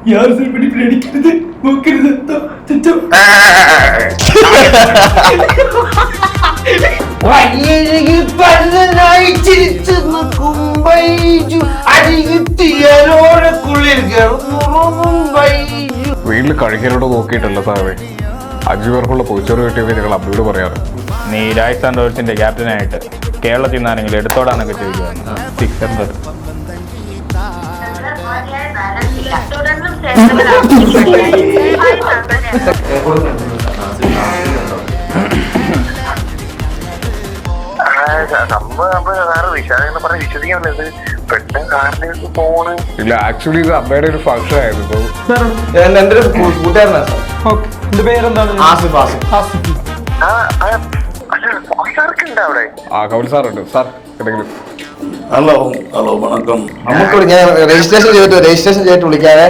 யாரும் இப்படி அடிக்கிறது மூக்கிறது சச்சம் വഴിയരികിൽ പഴുതനായി ചിരിച്ചു നിൽക്കും ബൈജു അരികിത്തിയലോടക്കുള്ളിൽ കിടന്നുറങ്ങും ബൈജു വീട്ടിൽ കഴിക്കലോട്ട് നോക്കിയിട്ടല്ല സാറേ അഞ്ചു പേർക്കുള്ള പൊതിച്ചോറ് കിട്ടിയപ്പോൾ ഞങ്ങൾ അമ്മയോട് പറയാറ് നീ രാജസ്ഥാൻ റോയൽസിന്റെ ക്യാപ്റ്റനായിട്ട് കേരളത്തിൽ നിന്നാണെങ്കിൽ എടുത്തോടാന്നൊക്കെ ചോദിക്കുവായിരുന്നു സിക്സ് ഹൺഡ്രഡ് തുടർന്നും ഇല്ല ആക്ച്വലി ഇത് അമ്മയുടെ ഒരു ഫംഗ്ഷൻ ആയിരുന്നു. എന്റെ ഒരു കൂട്ടുകാരനാ സാർ. എന്റെ പേരെന്താണ്? ആസിഫ് ആസിഫ്. ആ ആ, അല്ല സാർക്ക് ഉണ്ട് അവിടെ. ആ കൗൽ സാറുണ്ട്. സാർ എന്തെങ്കിലും? ഹലോ ഹലോ വണക്കം. നമുക്ക് ഞാൻ രജിസ്ട്രേഷൻ ചെയ്തിട്ട് രജിസ്ട്രേഷൻ ചെയ്തിട്ട് വിളിക്കാവേ.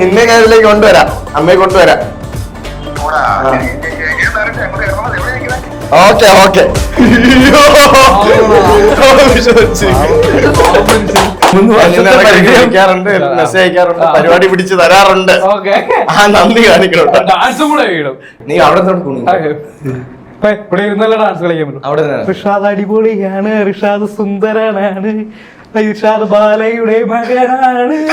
നിന്നെ ഞാൻ ഇതിലേക്ക് കൊണ്ടുവരാം. അമ്മയെ കൊണ്ടുവരാം. Okay okay. വിളിക്കാറുണ്ട് മെസ്സേജ് അയക്കാറുണ്ട് പരിപാടി പിടിച്ച് തരാറുണ്ട്. ആ നന്ദി കാണിക്കണം നീ അവിടെ കുണി. ഇവിടെ ഇരുന്നല്ല ഡാൻസ് കളിക്കാൻ പറ്റും? അവിടെ നിന്ന് റിഷാദ് അടിപൊളിയാണ് റിഷാദ് സുന്ദരനാണ് റിഷാദ് ബാലയുടെ മകനാണ്.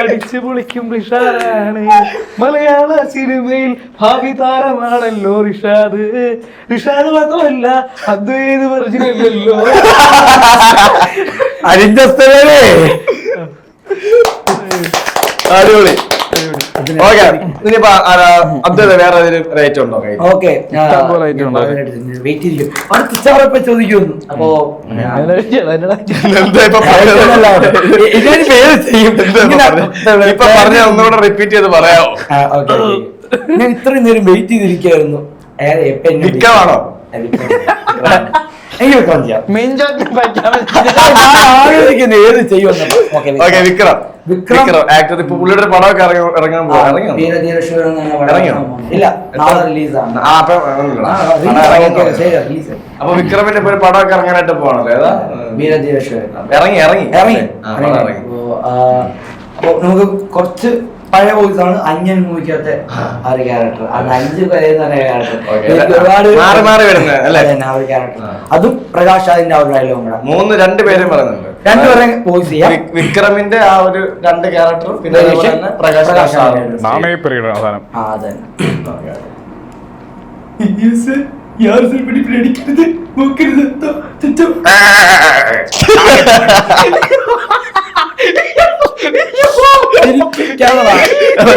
അടിച്ചു പൊളിക്കും റിഷാദാണ്. മലയാള സിനിമയിൽ ഭാവി താരമാണല്ലോ റിഷാദ്. റിഷാദ് മാത്രമല്ല അദ്വൈത് പറഞ്ഞില്ലല്ലോ അടിഞ്ഞേ അടിപൊളി. ചോദിക്കുന്നു അപ്പോ ഒന്നുകൂടെ റിപ്പീറ്റ് ചെയ്ത് പറയാമോ. ഞാൻ ഇത്രയും നേരം വെയിറ്റ് ചെയ്തിരിക്കായിരുന്നു ഏറെ ഏത് ചെയ്യുമെന്ന്. Okay okay Vikram. Vikram. Actor ഇപ്പൊ പുള്ളിയുടെ പടമൊക്കെ ഇറങ്ങി ഇറങ്ങാൻ ആ അപ്പൊ വിക്രമിന്റെ ഒരു പടമൊക്കെ ഇറങ്ങാനായിട്ട് പോകണല്ലോ ഏതാ? വീരധീരശ്വരൻ ഇറങ്ങി ഇറങ്ങി. ഇറങ്ങി. ഇറങ്ങി. അപ്പോ, നമുക്ക് കുറച്ച് പഴയ മൂവീസ് ആണ് അഞ്ഞൻ മൂവിക്കകത്തെ ആ. ഒരു ക്യാരക്ടർ അത് അഞ്ച് ക്യാരക്ടർ മാറി മാറി ക്യാരക്ടർ അതും പ്രകാശ് അതിന്റെ ആ ഒരു ഡയലോഗ് മൂന്ന് രണ്ട് പേരും പറയുന്നുണ്ട്. രണ്ടുപേരെയും വോയിസ് ചെയ്യാം. വിക്രമിന്റെ ആ ഒരു രണ്ട് ക്യാരക്ടറും പിന്നെ അതുപോലെ പ്രകാശ് എനിക്ക് பிடிக்காதடா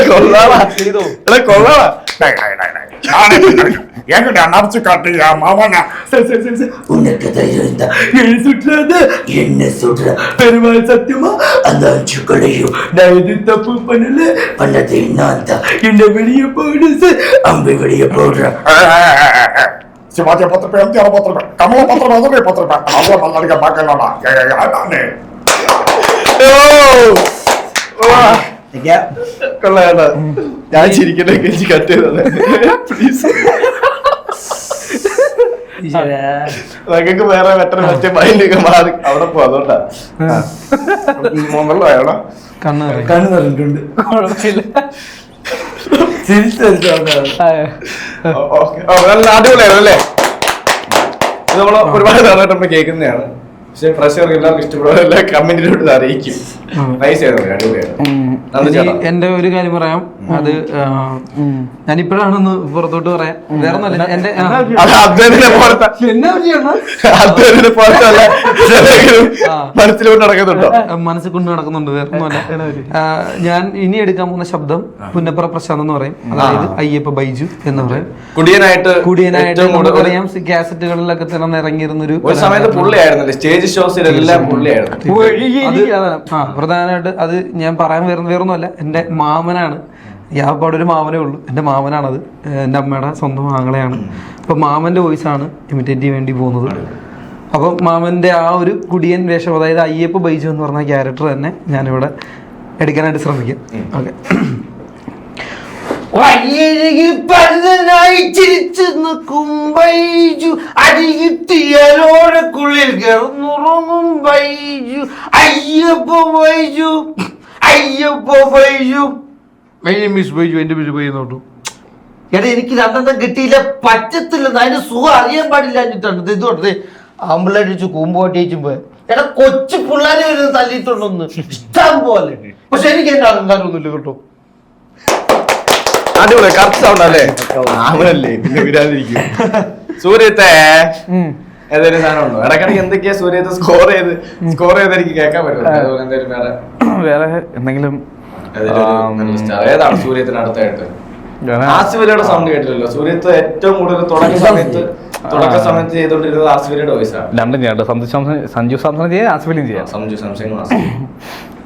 கொள்ளாடா இல்லை கொள்ளாடா என்கிட்ட நடச்சு காட்டு என் மாமனா சரி சரி சரி சரி உனக்கு தைரியம் இருந்தா என்ன சுடுறது என்ன சுடுற பெருமாள் சத்தியமா அந்த அஞ்சுக்களையும் நான் எதுவும் தப்பு பண்ணல பண்ணது நான் ഞാൻ ചിരിക്കട്ടെ കെഞ്ചി കട്ട് ചെയ്തത് പ്ലീസ് നിങ്ങൾക്ക് വേറെ മറ്റൊരു മറ്റേ മൈൻഡൊക്കെ മാറി. അവിടെ പോ അതുകൊണ്ടാ. വെള്ളം ആയോടാ കണ്ണു കണ്ണു നിറഞ്ഞിട്ടുണ്ട് കുഴപ്പമില്ല. അടിപൊളിയായിരുന്നു അല്ലേ? ഇത് നമ്മൾ ഒരുപാട് തവണ കേൾക്കുന്നതാണ്. പക്ഷെ പ്രഷർ എല്ലാവർക്കും ഇഷ്ടപ്പെടും എല്ലാ കമന്റിലോട്ട് അറിയിക്കും നൈസ് എന്റെ ഒരു കാര്യം പറയാം. അത് ഞാനിപ്പോഴാണൊന്ന് പുറത്തോട്ട് പറയാം. വേറെ ഒന്നല്ല എന്റെ മനസ്സിലോട്ട് നടക്കുന്നുണ്ടോ? മനസ്സിൽ കൊണ്ട് നടക്കുന്നുണ്ട്. വേറെ ഞാൻ ഇനി എടുക്കാൻ പോകുന്ന ശബ്ദം പുന്നപ്പുറ പ്രശാന്ത് എന്ന് പറയും. അതായത് അയ്യപ്പ ബൈജു എന്ന് പറയും. കുടിയനായിട്ട് കുടിയനായിട്ട് നമുക്കറിയാം കാസറ്റുകളിലൊക്കെ തന്നെ ഇറങ്ങിയിരുന്ന ഒരു പുള്ളിയായിരുന്നു സ്റ്റേജ് ഷോസിലെല്ലാം പുള്ളിയായിരുന്നു. ആ പ്രധാനമായിട്ട് അത് ഞാൻ പറയാൻ വരുന്ന വേറൊന്നുമല്ല. എന്റെ മാമനാണ്. യാപ്പാട് ഒരു മാമനേ ഉള്ളൂ. എന്റെ മാമനാണത്. എന്റെ അമ്മയുടെ സ്വന്തം ആങ്ങളെയാണ്. അപ്പം മാമന്റെ വോയിസാണ് ഇമിറ്റേറ്റ് ചെയ്യാൻ വേണ്ടി പോകുന്നത്. അപ്പം മാമന്റെ ആ ഒരു കുടിയൻ വേഷം അതായത് അയ്യപ്പ ബൈജു എന്ന് പറഞ്ഞ ക്യാരക്ടർ തന്നെ ഞാനിവിടെ എടുക്കാനായിട്ട് ശ്രമിക്കാം. ഓക്കെ. പരതനായി ചിരിച്ചു ബൈജു. കിടന്നുറങ്ങും ബൈജു. അയ്യപ്പോ ബൈജു. അയ്യപ്പോ ബൈജു. മിസ് ബൈജു എന്റെ മിസ് ബൈജു നോട്ടു എടാ എനിക്ക് രണ്ടെണ്ണം കിട്ടിയില്ല പറ്റത്തില്ലെന്ന്. അതിന്റെ സുഖം അറിയാൻ പാടില്ല എന്നിട്ടാണ്. ഇത് ഇതുകൊണ്ട് ആമ്പിളടിച്ചു കൂമ്പോട്ടിച്ചുമ്പോ എടാ കൊച്ചു പിള്ളേരെ തല്ലിയിട്ടുണ്ടോന്ന്? ഇഷ്ടം പോലെ. പക്ഷെ എനിക്ക് എന്റെ അഹങ്കാരമൊന്നുമില്ല കേട്ടോ. അടിപൊളി കറക്റ്റ് സൗണ്ട് അല്ലേ? അവനല്ലേ പിന്നെ വിരാതിരിക്കും സൂര്യത്തെ ഏതൊരു സാധനം ഉണ്ടോ ഇടക്കിടക്ക് എന്തൊക്കെയാ സൂര്യത്തെ സ്കോർ ചെയ്ത് സ്കോർ ചെയ്ത് എനിക്ക് കേൾക്കാൻ പറ്റും അതുപോലെ എന്തെങ്കിലും വേറെ? വേറെ എന്തെങ്കിലും. ഏതാണ് സൂര്യത്തിന് അടുത്തായിട്ട്? ആസിഫലിയുടെ സൗണ്ട് കേട്ടില്ലല്ലോ. സൂര്യത്ത് ഏറ്റവും കൂടുതൽ തുടങ്ങിയ സമയത്ത് തുടക്ക സമയത്ത് ചെയ്തോണ്ടിരുന്നത് ആസിഫലിയുടെ വോയിസ് ആണ്. രണ്ടും ചെയ്യാം സഞ്ജു സാംസൺ സഞ്ജു സാംസൺ ചെയ്യാം ആസിഫലിയും ആസിഫ്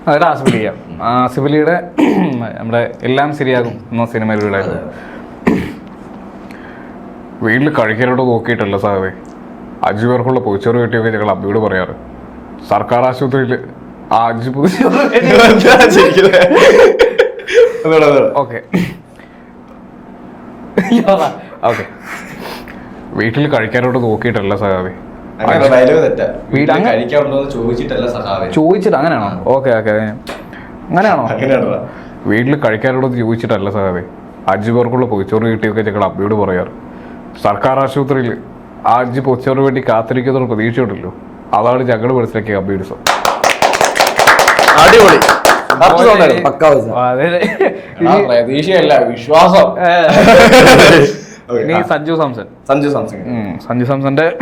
അതായത് ആസിഫലി ചെയ്യാം. നമ്മുടെ എല്ലാം ശരിയാകും എന്ന സിനിമയിലൂടെ വീട്ടിൽ കഴിക്കാനോട് നോക്കിയിട്ടല്ല സാറേ. അഞ്ചു പേർക്കുള്ള പൊതിച്ചോറ് കിട്ടിയൊക്കെ ഞങ്ങൾ അമ്മയോട് പറയാറ്. സർക്കാർ ആശുപത്രിയിൽ ആ അഞ്ച് പൊതിച്ചോറ് ഓക്കെ. ഓക്കെ. വീട്ടിൽ കഴിക്കാനോട് നോക്കിയിട്ടല്ല സഹാബി വീട്ടിൽ ചോദിച്ചിട്ട് അങ്ങനെയാണോ? ഓക്കെ ഓക്കെ അങ്ങനെയാണോ? അങ്ങനെയാണോ? വീട്ടിൽ കഴിക്കാനോട് ചോദിച്ചിട്ടല്ല സഹാബി അഞ്ചു പേർക്കുള്ള പൊതിച്ചോറ് കിട്ടിയൊക്കെ ഞങ്ങൾ അമ്മയോട് പറയാറ്. സർക്കാർ ആശുപത്രിയിൽ ആ അഞ്ച് പൊതിച്ചോറിന് വേണ്ടി കാത്തിരിക്കുന്ന പ്രതീക്ഷയുണ്ടല്ലോ. അതാണ് ഞങ്ങൾ മനസ്സിലാക്കിയ അമ്മയുടെ അടിപൊളി. പ്രതീക്ഷയല്ല വിശ്വാസം. ഇനി Sanju Samson. Sanju Samson. Sanju സാംസന്റെ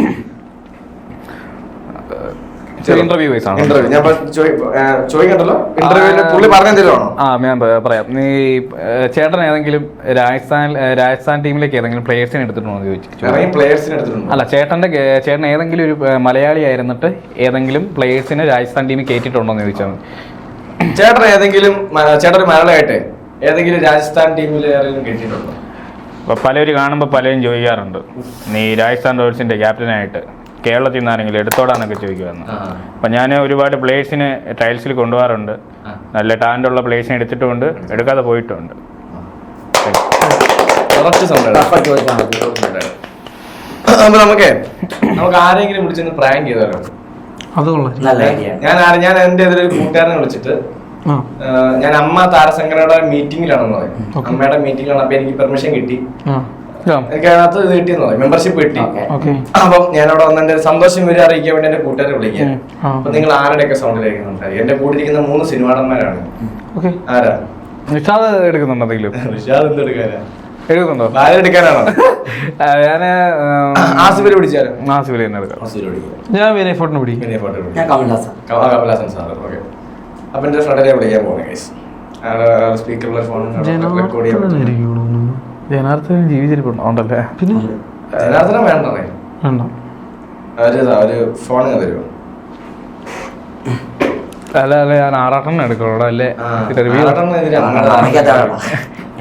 interview wise ആണ്. ഇന്റർവ്യൂ ഞാൻ ഇപ്പൊ ചോദി- ഏ, ചോദിക്കണ്ടല്ലോ? ഇന്റർവ്യൂവിൽ പുള്ളി പറഞ്ഞെന്തെങ്കിലും ആ ഞാൻ പറയാം. നീ ചേട്ടൻ ഏതെങ്കിലും രാജസ്ഥാൻ രാജസ്ഥാൻ ടീമിലേക്ക് ഏതെങ്കിലും പ്ലേയേഴ്സിനെ എടുത്തിട്ടുണ്ടോ എന്ന് ചോദിച്ചു പ്ലേയേഴ്സിനെ എടുത്തിട്ടുണ്ട്? അല്ല ചേട്ടന്റെ ചേട്ടൻ ഏതെങ്കിലും ഒരു മലയാളി ആയിരുന്നിട്ട് ഏതെങ്കിലും പ്ലേയേഴ്സിനെ രാജസ്ഥാൻ ടീമിൽ കയറ്റിയിട്ടുണ്ടോ എന്ന് ചോദിച്ചാൽ ചേട്ടൻ ഏതെങ്കിലും ചേട്ടൻ മലയാളിയായിട്ട് ഏതെങ്കിലും രാജസ്ഥാൻ ടീമിൽ ആരെങ്കിലും കിട്ടിയിട്ടുണ്ടോ അപ്പൊ പലരും കാണുമ്പോൾ പലരും ചോദിക്കാറുണ്ട്. നീ രാജസ്ഥാൻ റോയൽസിന്റെ ക്യാപ്റ്റനായിട്ട് കേരളത്തിൽ നിന്ന് ആരെങ്കിലും എടുത്തോടാന്നൊക്കെ ചോദിക്കുമായിരുന്നു അപ്പം ഞാൻ ഒരുപാട് പ്ലേയേഴ്സിന് ട്രയൽസിൽ കൊണ്ടുപോകാറുണ്ട്. നല്ല ടാലന്റ് ഉള്ള പ്ലേയേഴ്സിനെ എടുത്തിട്ടുമുണ്ട്. എടുക്കാതെ പോയിട്ടുമുണ്ട്. അപ്പൊ നമുക്കേ നമുക്ക് ആരെങ്കിലും വിളിച്ചൊന്ന് പ്രാങ്ക് ചെയ്താലോ? അത് ഞാൻ ഞാൻ എന്റെ ഒരു കൂട്ടുകാരനെ വിളിച്ചിട്ട് ഞാൻ അമ്മ താരസംഘടനയുടെ മീറ്റിംഗിലാണെന്ന് പറയും. അമ്മയുടെ മീറ്റിംഗിലാണ് അപ്പൊ എനിക്ക് പെർമിഷൻ കിട്ടി. എനിക്ക് അതിനകത്ത് ഇത് കിട്ടിയെന്ന് പറയും. മെമ്പർഷിപ്പ് കിട്ടി. അപ്പൊ ഞാൻ അവിടെ വന്ന് എന്റെ സന്തോഷം വരെ അറിയിക്കാൻ വേണ്ടി എന്റെ കൂട്ടുകാരെ വിളിക്കാം. അപ്പൊ നിങ്ങൾ ആരുടെയൊക്കെ സൗണ്ടിൽ സംസാരിക്കും എന്റെ കൂടെ ഇരിക്കുന്ന മൂന്ന് സിനിമാടന്മാരാണ്. ഓക്കെ. ആരാ? നിഷാദ് എടുക്കുന്നുണ്ടോ എന്തെങ്കിലും? എന്ത് എന്തെടുക്കാനാ എടുക്കുന്നുണ്ടോ? എടുക്കാനാണോ? ഞാൻ ആസിഫിനെ പിടിച്ചാലും? ആസിഫലി തന്നെ എടുക്കാം. ഞാൻ വിനയ് ഫോട്ടിന് പിടിക്കും. പിന്നെ ഫോട്ടോ കമൽഹാസൻ ഞാൻ കമൽഹാസൻ സാർ ഓക്കെ. അപ്പൊ എന്റെ ഫ്രണ്ടിനെ വിളിക്കാൻ പോകുന്നു ഗൈസ് സ്പീക്കറിലെ ഫോൺ റെക്കോർഡ് ചെയ്യാൻ പറ്റും. ജനാർദ്ദൻ ജീവിച്ചിരിപ്പുണ്ടോ ഉണ്ടല്ലേ? പിന്നെ? ജനാർദ്ദനം വേണ്ടേ വേണ്ട. അവർ അവർ ഫോൺ തരുമോ അല്ല അല്ല ഞാൻ ആറാട്ടെണ്ണം എടുക്കണോ അല്ലേ?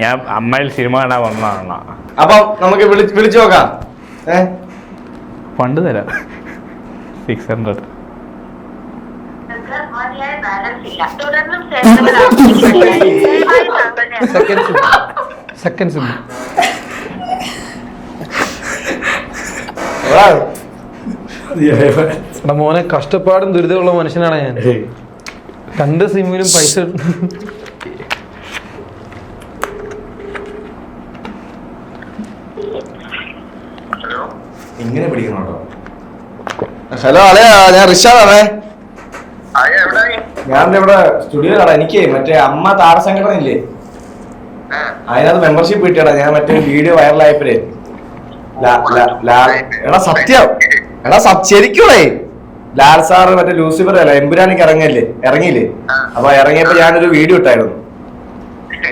ഞാൻ അമ്മയിൽ സിനിമ കാണാൻ വന്നതാണ്. അപ്പൊ നമുക്ക് വിളിച്ചു നോക്കാം. ഏ? ഫണ്ട് തരാം. സിക്സ് ഹൺഡ്രഡ് സിം എടാ മോനെ കഷ്ടപ്പാടും ദുരിതമുള്ള മനുഷ്യനാണ് ഞാൻ. രണ്ട് സിമ്മിലും പൈസ ഹലോ? ഇങ്ങനെ പിടിക്കണോട്ടോ ഹലോ അളയാ ഞാൻ റിഷാദാണേ. ഞാൻ ഇവിടെ സ്റ്റുഡിയോയിലാണ് എനിക്ക് മറ്റേ അമ്മ താരസംഘടന ഇല്ലേ. അതിനകത്ത് മെമ്പർഷിപ്പ് കിട്ടിയടാ. ഞാൻ മറ്റേ വീഡിയോ വൈറലായപ്പോഴേ എടാ സത്യം. എടാ ശരിക്കുമേ ലാൽ സാറ് മറ്റേ ലൂസിഫർ അല്ല? എമ്പുരാനിക്ക് ഇറങ്ങില്ലേ? ഇറങ്ങിയില്ലേ? അപ്പൊ ഇറങ്ങിയപ്പോ ഞാനൊരു വീഡിയോ ഇട്ടായിരുന്നു.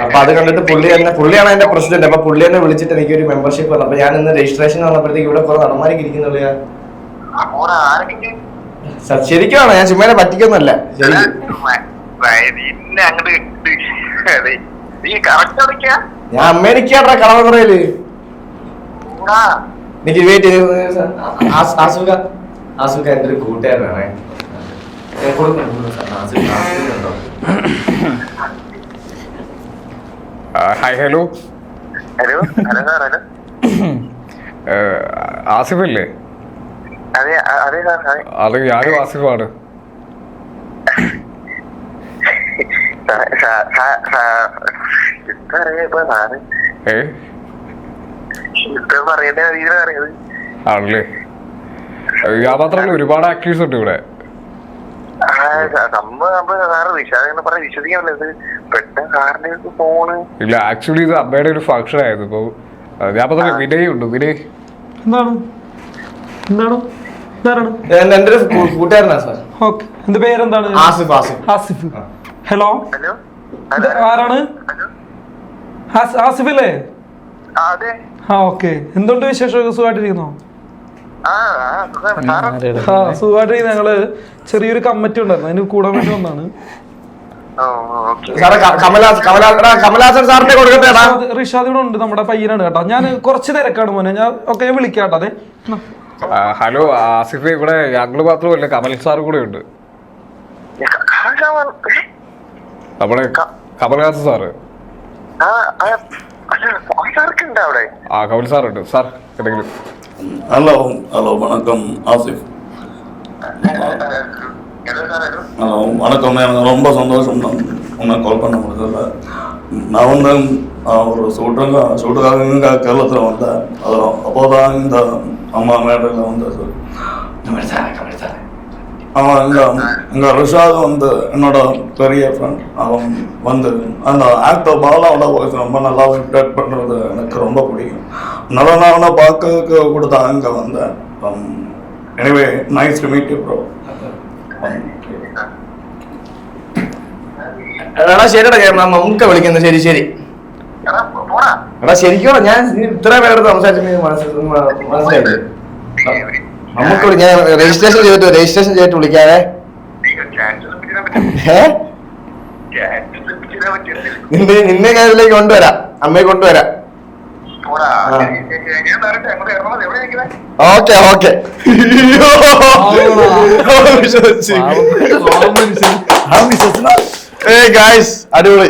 അപ്പൊ അത് കണ്ടിട്ട് പുള്ളി തന്നെ പുള്ളിയാണ് എന്റെ പ്രസിഡന്റ്. അപ്പൊ പുള്ളി തന്നെ വിളിച്ചിട്ട് എനിക്ക് ഒരു മെമ്പർഷിപ്പ് വന്നു. അപ്പൊ ഞാൻ ഇന്ന് രജിസ്ട്രേഷൻ വന്നപ്പോഴത്തേക്ക് ഇവിടെ കുറെ നടന്മാരൊക്കെ ഇരിക്കുന്നുള്ളൂ ഞാൻ. ശരിക്കുമാണോ ഞാൻ ചുമ്മാ പറ്റിക്കൊന്നല്ല ഞാൻ അമേരിക്കയുടെ കളവറയിൽ കൂടാ എനിക്ക് വെയിറ്റ് ആസുക. ആസുക എന്റെ ഒരു കൂട്ടുകാരനാണേ hi hello. Hello hello sir hello. Asif ഇല്ലേ? അതെ ആണല്ലേ? ഞാൻ മാത്രമല്ല ഒരുപാട് ആക്ടേഴ്സ് ഉണ്ട് ഇവിടെ. ഇല്ല ആക്ച്വലി ഇത് അമ്മയുടെ ഒരു ഫംഗ്ഷൻ ആയിരുന്നു. ഇപ്പൊ ഞാൻ പറഞ്ഞ വിനയ് ഉണ്ട് വിനയ്. എന്താണ്? എന്താണ്? എന്റെ ഒരു കൂട്ടുകാരനാ സാർ. ഓക്കെ. എന്റെ പേരെന്താണ്? ആസിഫ് ആസിഫ്. ആസിഫ്. ഹലോ? ഹലോ? ആരാണ്? ആസിഫ് അല്ലേ ആ, ഓക്കെ. എന്തുണ്ട് വിശേഷം? സുഖമായിട്ടിരിക്കുന്നോ? ആ സുഖമായിട്ട് ഞങ്ങൾ ചെറിയൊരു കമ്മിറ്റി ഉണ്ടായിരുന്നു. അതിന് കൂടാൻ വേണ്ടി വന്നാണ് റിഷാദ് ഇവിടെ ഉണ്ട് നമ്മുടെ പയ്യനാണ് കേട്ടോ. ഞാൻ കുറച്ച് തിരക്കാണ് മോനെ. ഞാൻ ഒക്കെ ഞാൻ വിളിക്കാം കേട്ടോ. അതെ. ഹലോ ആസിഫ് ഇവിടെ ഞങ്ങള് മാത്രമല്ല കമൽ സാർ കൂടെ ഉണ്ട് നമ്മുടെ കമൽഹാസൻ സാറ് ആ ആ സാർക്ക് അവിടെ ആ കമൽ സാർ ഉണ്ട് സാർ എന്തെങ്കിലും ஹலோ ஹலோ வணக்கம் Asif hello sir hello hello வணக்கம் எனக்கு ரொம்ப சந்தோஷம் நான் உன்னை கால் பண்ண முடியல நான் வந்து ஒரு ஷூட்டுங்க ஷூட்டுக்காக இங்கே கேரளத்தில் வந்தேன் அது அப்போ தான் இந்த அம்மா மேடையில் வந்து அவன் இங்கே இங்கே ரிஷாத் வந்து என்னோட பெரிய ஃப்ரெண்ட் அவன் வந்து அந்த ஆக்டர் பாலாவோட வாய்ஸ் ரொம்ப நல்லா இன்டர்ட் பண்ணுறது எனக்கு ரொம்ப பிடிக்கும். நல்ல நாளை பார்க்கறதுக்கு கூட தான் இங்கே வந்தேன். Anyway nice to meet you bro എടാ ശരിടാ ഞാൻ നമുക്ക് വിളിക്കുന്നു. ശരി ശരി. എടാ പോടാ. എടാ ശരിക്കും ഞാൻ ഇത്ര പേരോട് സംസാരിച്ചു മനസ്സിലായി. നമുക്ക് ഞാൻ രജിസ്ട്രേഷൻ ചെയ്തിട്ട് രജിസ്ട്രേഷൻ ചെയ്തിട്ട് വിളിക്കാവേ. നിന്നെ നിന്നെ ഞാൻ ഇതിലേക്ക് കൊണ്ടുവരാം. അമ്മയെ കൊണ്ടുവരാം. ആ. Okay okay. വിശ്വസിച്ചു. പാവം മനുഷ്യൻ. ഏ ഗായ്സ് അടിപൊളി